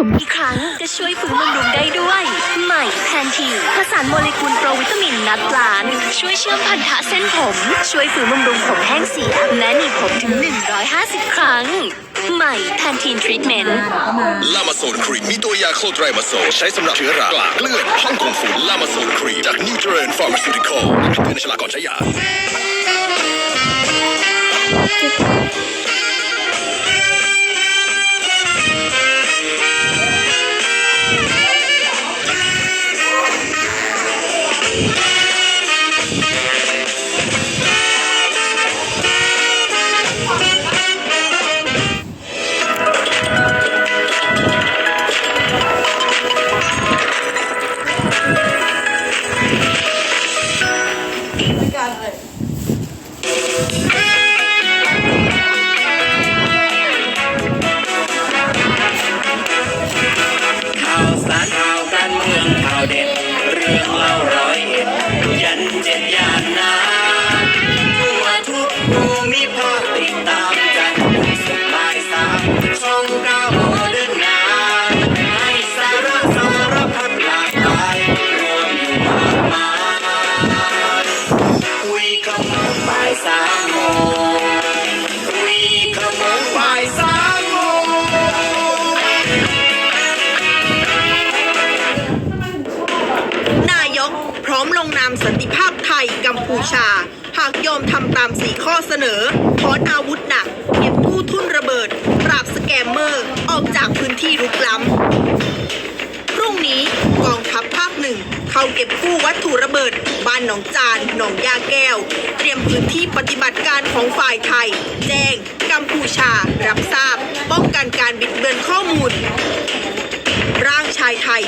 ทุกครั้งจะช่วยฟื้นบำรุงได้ด้วย ใหม่แพนทีนผสานโมเลกุลโปรวิตามินนัดล้าน ช่วยเชื่อมพันธะเส้นผม ช่วยฟื้นบำรุงผมแห้งเสีย และหนีบผมถึง 150 ครั้ง ใหม่แพนทีนทรีทเมนต์ลามาโซนครีมมีตัวยาโคไตรมาโซลใช้สำหรับเชื้อรากลากเลือดห้องคงฝุ่นลามาโซนครีมจากนิวเจริญฟาร์มาซูติคอลเตือนในฉลากก่อนใช้ยา ข่ สันติภาพไทยกัมพูชา หากยอมทำตามสี่ข้อเสนอถอนอาวุธหนักเก็บกู้ทุ่นระเบิด ปราบสแกมเมอร์ ออกจากพื้นที่รุกล้ำ พรุ่งนี้กองทัพภาคหนึ่งเข้าเก็บกู้วัตถุระเบิด บ้านหนองจาน หนองยาแก้ว เตรียมพื้นที่ปฏิบัติการของฝ่ายไทย แจ้ง กัมพูชา รับทราบ ป้องกันการบิดเบือนข้อมูล ร่างชายไทย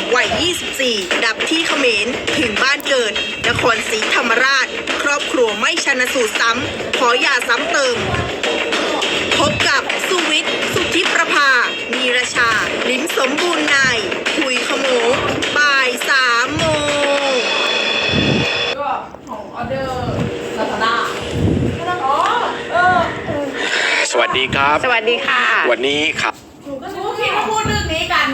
24 ดับที่เขมรถึงบ้านเกิด นครศรีธรรมราช ครอบครัวไม่ชนะสูตรซ้ำ ขออย่าซ้ำเติม พบกับสุวิทย์ สุทธิประภา มีราชา ลิ้มสมบูรณ์นายคุยขโมบ่ายสามโมงก็ของออเดอร์ลาาด้สวัสดีครับ สวัสดีค่ะ วันนี้ครับ หนูก็คิดว่พูดเรื่องนี้กัน